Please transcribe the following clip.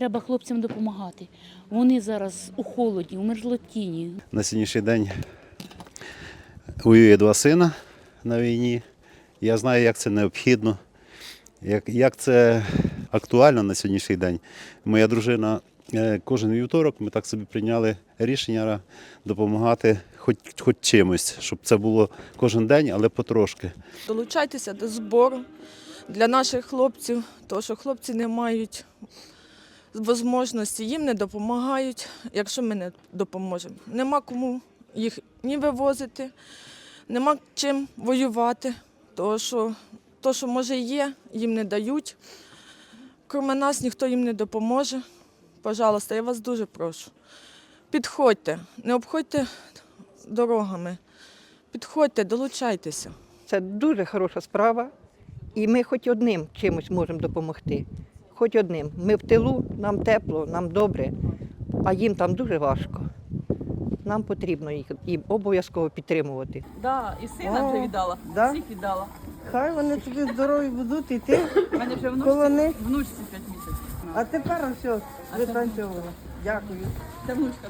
Треба хлопцям допомагати. Вони зараз у холоді, у мерзлотіні. На сьогоднішній день воює два сина на війні. Я знаю, як це необхідно, як, як це актуально на сьогоднішній день. Моя дружина е, кожен вівторок ми так собі прийняли рішення допомагати хоч, хоч чимось, щоб це було кожен день, але потрошки. Долучайтеся до збору для наших хлопців, тому що хлопці не мають можливості, їм не допомагають, якщо ми не допоможемо. Нема кому їх ні вивозити, нема чим воювати, тому що то, що може є, їм не дають. Кроме нас ніхто їм не допоможе. Пожалуйста, я вас дуже прошу. Підходьте, не обходьте дорогами. Підходьте, долучайтеся. Це дуже хороша справа, і ми хоч одним чимось можемо допомогти. Хоч одним. Ми в тилу, нам тепло, нам добре, а їм там дуже важко. Нам потрібно їх їм обов'язково підтримувати. Да, і сина О, вже віддала. да? Всіх віддала. Хай вони тобі здорові будуть, і ти, У мене вже Коло них? внучці, внучці 5 місяців. а тепер все, А витанцьовано. Дякую. Це внучка.